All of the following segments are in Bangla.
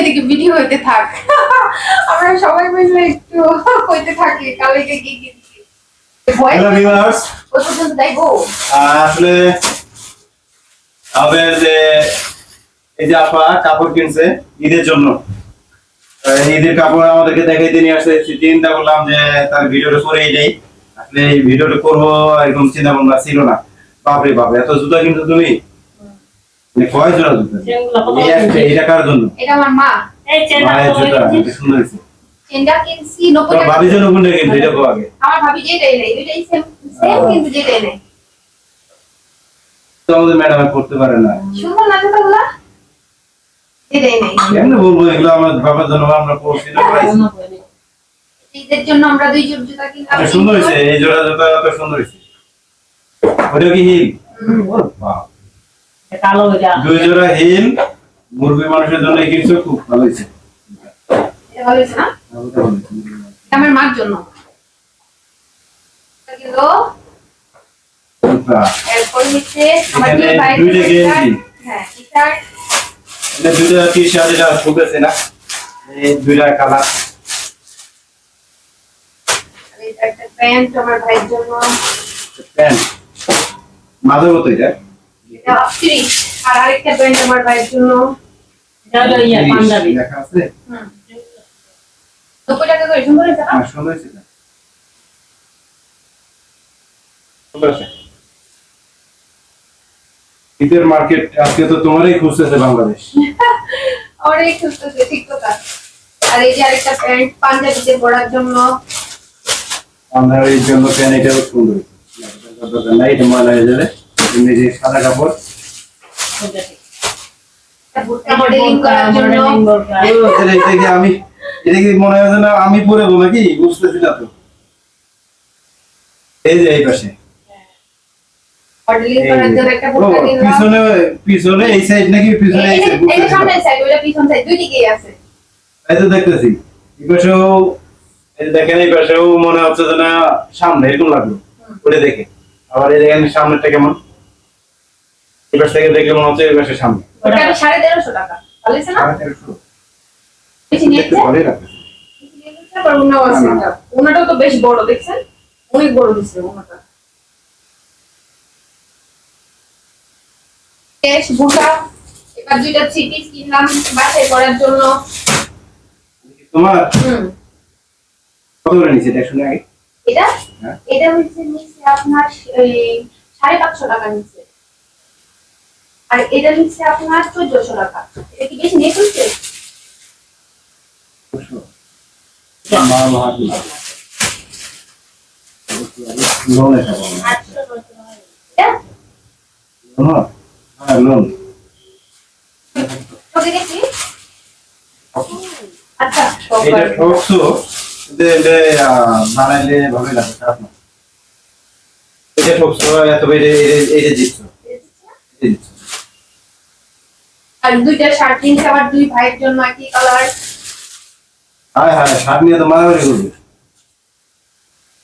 এদিকে ভিডিও হইতে থাক। আমরা সবাই মিলে একটু হইতে থাকি কালকে হ্যালো ভিউয়ার্স আসলে আমাদের যে এই যে আপা কাপড় কিনছে ঈদের জন্য ঈদের কাপড় আমাদেরকে দেখাইতে নিয়ে আসছে। চিন্তা করলাম যে তার ভিডিওটা করেই নেই আসলে এই ভিডিওটা করব এরকম চিন্তা ভাবনা ছিল না। বাপরে বাপরে এত জুতা কিন্তু তুমি? মানে কয় জোড়া জুতা এই একটা- এটা কার জন্য? এটা আমার মা। এই চেনটা জুতা এটা সুন্দর হয়েছে। চেনটা কিনছি নব্বই তো টাকা। ভাবির জন্য কোনটা কিনছো এটা কো আগে। আমার ভাবি যেটাই নেই দুইটাই সেম সেম কিন্তু যেটাই নেই তো আমাদের ম্যাডাম করতে পারে না। সুন্দর না জুতাগুলা যেটাই নেই কেমনে বলব এগুলো আমার বাবার জন্য আমরা পড়ছি না পাইছি। অন্য করে নে। ঈদের জন্য আমরা দুই জোড় জুতা কিনলাম। সুন্দর হয়েছে এই জোড়া জোড়া তো সুন্দর হয়েছে। ওটা কি হিল? ওরে। এটা কালো দুই জোড়া হিল মুরগি মানুষের জন্য কিনছো খুব ভালো হয়েছে। এটা ভালো হয়েছে না? ওটা ভালো হয়েছে। এটা আমার মার জন্য। এটা এরপর হচ্ছে আমার এখানে দুই দুইটা গেঞ্জি। হ্যাঁ টি-শার্ট এটা দুইটা টি শার্ট এটা ঢুকেছে না। এই দুইটা কালার একটা প্যান্ট আমার ভাইয়ের জন্য। প্যান্ট। মাঝে মতো এটা। এটা আর আরেকটা প্যান্ট আমার ভাইয়ের জন্য। এটা হলো ইয়ে পাঞ্জাবি। দেখা আছে? হুম নব্বই টাকা করে। সুন্দর হয়েছে না? হ্যাঁ, সুন্দর হয়েছে সুন্দর আছে। ঈদের মার্কেট আজকে তো তোমারই খুঁজতেছে বাংলাদেশ। অনেক খুঁজতেছে ঠিক কথা। আর এই যে আরেকটা প্যান্ট পাঞ্জাবিতে পরার জন্য। এই জন্য প্যান্ট এটাও সুন্দর। দরকার নাই, এটা ময়লা হয়ে যাবে এমনি যে সাদা কাপড়। আমি এটা কি মনে হয় না আমি পরে বলে কি বুঝতেছি না তো। এই যে এই পাশে। এই পিছনে পিছনে এই সাইড নাকি পিছনে এই এই- সাইড সামনের পিছন সাইড দুই দিকেই আছে। এই তো দেখতেছি। এই পাশেও এই দেখেন এই পাশেও মনে হচ্ছে যে না সামনে এরকম লাগল। ওটা দেখে। আবার এই দেখেন সামনেরটা কেমন? এই পাশ থেকে দেখলে মনে হচ্ছে এই পাশে সামনে। ওটা আমি সাড়ে তেরোশো টাকা। ভালো না? সাড়ে তেরোশো। বেশি নিয়েছে? ভালোই লাগতেছে। বেশি নিয়েছে, আছে। না, না। এটা। ওনাটাও তো বেশ বড় দেখছেন? অনেক বড় দিচ্ছে ওনাটা। বেশ ভুটা এবার দুইটা থ্রি পিস কিনলাম বাসায় করার জন্য। তোমার? হুম। কত করে নিচ্ছে এটা শুনে আগে? এটা? হ্যাঁ। এটা হচ্ছে নিচ্ছে আপনার এই সাড়ে পাঁচশো টাকা নিচ্ছে আর এটা নিচ্ছে আপনার চোদ্দশো টাকা এটা কি বেশি নিয়ে ফেলছে মাল হাত না। লোন এটা বলো। এটা লোন? লোন। কত গেছি আচ্ছা এটা ঠকছো, এটা, বানাইলে ভালোই লাগে, খারাপ না। এটা ঠকছো, এত জিতছো, জিতছো। আর দুইটা শার্ট কিনছে আবার দুই ভাইয়ের জন্য একই কালার হায় হায়, শার্ট নিয়ে তো মারামারি করবে।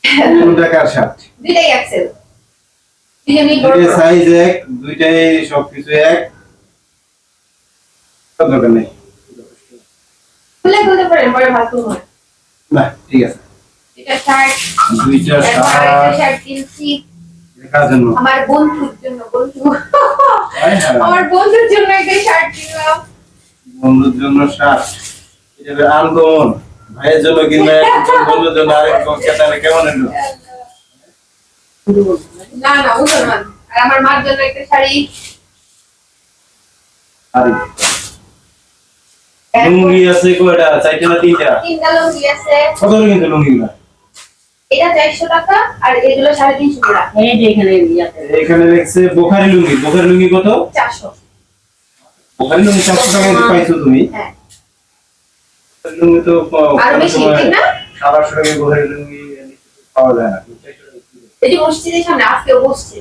কোন টাকার শার্ট? দুইটাই এক্সেল দুইটাই সাইজ এক, দুইটাই সবকিছু এক। কোনো দরকার নেই। খুলে খুলতে পারেন পরে ভালো হয় না, ঠিক আছে। দুইটা শার্ট দুইটা শার্ট, শার্ট কিনছি আমার বন্ধুর জন্য বন্ধু। আমার বন্ধুর জন্য একটা শার্ট কিনলাম। বন্ধুর জন্য শার্ট? এটা আনকমন ভাইয়ের জন্য কিনবে বন্ধুর জন্য আরেক কেতালে কেমন হলো না না মুসলমান। আর আমার মার জন্য একটা শাড়ি। আরে লুঙ্গি আছে কয়টা? চারটা না তিনটা? তিনটা লুঙ্গি আছে। কত করে কিন্তু লুঙ্গিগুলা? এটা চারশো টাকা আর এগুলো সাড়ে তিনশো টাকা। এই যে এখানে এখানে দেখছে বোখারি লুঙ্গি। বোখারি লুঙ্গি কত? চারশো। বোখারি লুঙ্গি চারশো টাকা দিয়ে পাইছো তুমি। হ্যাঁ। লুঙ্গি তো প- বেশি, ঠিক না? সাত আটশো বোখারি লুঙ্গি পাওয়া যায় না। মসজিদের সামনে বসছে।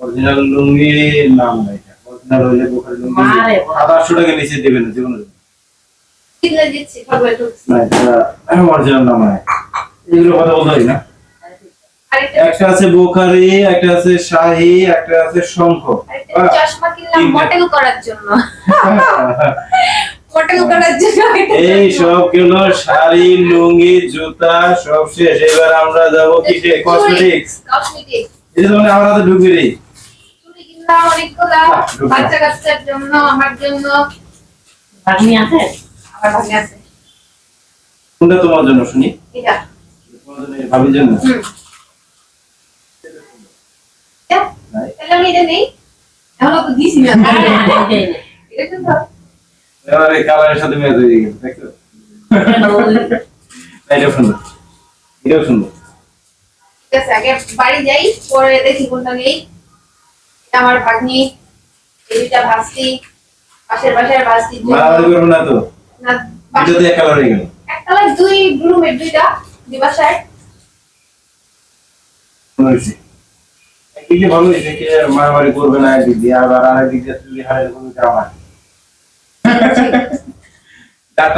অরিজিনাল লুঙ্গি নাম নাই অরিজিনাল হইলে বোখারি লুঙ্গি মারে। সাত আটশো টাকা নিচে দেবে না জীবনে। কিনে দিচ্ছি সবাই ঢুকছে না এটা অরিজিনাল নাম নাই। এগুলো কথা বলতে না। একটা আছে বোখারি একটা আছে শাহী একটা আছে শঙ্খ। চশমা কিনলাম মডেল করার জন্য। এই সবগুলো শাড়ি লুঙ্গি জুতা সব শেষ। এবার আমরা যাব কিসে কসমেটিক্স এই জন্য আমরা তো ঢুকবি রে। বাচ্চা কাচ্চার জন্য আমার জন্য। ভাগ্নি আছে? আমার ভাগ্নে আছে। কোনটা তোমার জন্য শুনি? এটা। ভাবির জন্য হুম। এটা? নাই। তাহলে আমি এটা নেই? এখনও তো দিছি না। হ্যাঁ, এই যে, এই যে। এটা কিন্তু এবার এই কালারের সাথে ম্যাচ হয়ে গেছে দেখছ না, সুন্দর। এটাও সুন্দর। ঠিক আছে আগে বাড়ি যাই পরে দেখি কোনটা নেই। এটা আমার ভাগ্নি এই দুইটা ভাস্তি পাশের বাসার ভাস্তির মারামারি করব না তো? না এটা এক কালার হয়ে গেল। একতলায় দুই রুমের দুইটা। মনে হয়েছে একদিকে ভালো হয়েছে কি মারামারি করবে না আবার আরেক দিক দিয়ে চুরি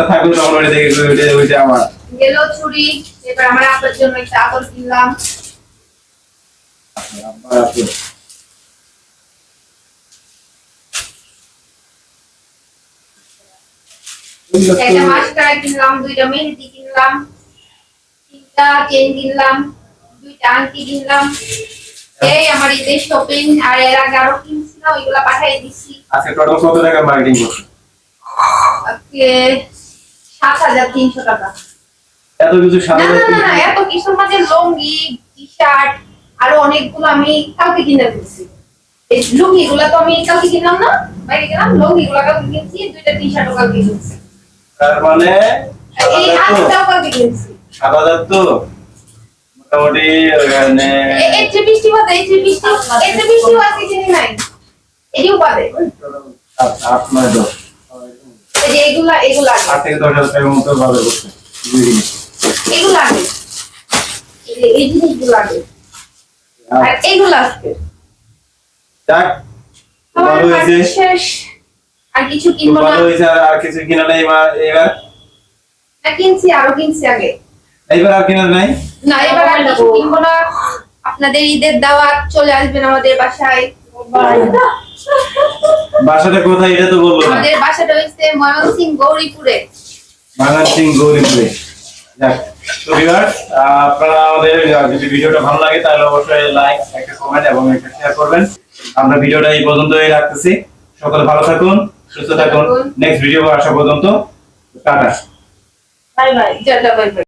থাকবে তখন দেখে ওইটা ওইটা আমার গেল চুরি এবার আমার আপনার জন্য একটা আতর কিনলাম। আব্বার আছে। একটা মাস্কারা কিনলাম দুইটা মেহেদি কিনলাম। তিনটা চেন কিনলাম দুইটা আংটি কিনলাম। এই আমার এই যে শপিং আর এর আগে আরও কিনছিলাম ওইগুলা পাঠিয়ে দিচ্ছি আজকে টোটাল কত টাকা মার্কেটিং করছে? আজকে সাত হাজার তিনশো টাকা। এত কিছু সাদা না না এত কিছুর মাঝে লুঙ্গি টি শার্ট আরও অনেকগুলো আমি কালকে কিনে ফেলছি। এই লুঙ্গি গুলা তো আমি কালকে কিনলাম না বাইরে গেলাম লুঙ্গি গুলা কালকে কিনছি দুইটা টি শার্টও কালকে কিনছি। তার মানে এই আটটাও কালকে কিনছি। হাজার তো? মোটামুটি মানে এই যে বৃষ্টি বাদে এই যে বৃষ্টি এই যে বৃষ্টিও আজকে কিনি নাই। এটিও বাদে। আট- আট নয় দশ। এই যে এগুলা এগুলা আট থেকে দশ হাজার টাকার মতো ভালো করছে দুই দিনে। এগুলা আগে। এই জিনিসগুলো আগে। আর আর এগুলা আজকে। যাক ভালো হয়েছে। শেষ। আর কিছু কিনবো না। ভালো হয়েছে আর আর কিছু কিনা নেই এবার এবার? না কিনছি আরও কিনছি আগে। এইবার আর কিনা নাই? না এবার আর কিছু কিনবো না। আপনাদের ঈদের দাওয়াত চলে আসবেন আমাদের বাসায়। বাসাটা কোথায় এটা তো বলল না। আমাদের বাসাটা হচ্ছে ময়মনসিং গৌরীপুরে। বাঙাল সিং গৌরীপুরে। যাক তো ভিউয়ার্স আপনারা আমাদের যদি ভিডিওটা ভালো লাগে তাহলে অবশ্যই লাইক একটা কমেন্ট এবং একটা শেয়ার করবেন। আমরা ভিডিওটা এই পর্যন্তই রাখতেছি। সকলে ভালো থাকুন সুস্থ থাকুন। নেক্সট ভিডিও আসা পর্যন্ত টাটা। বাই বাই জয় জয় বাই বাই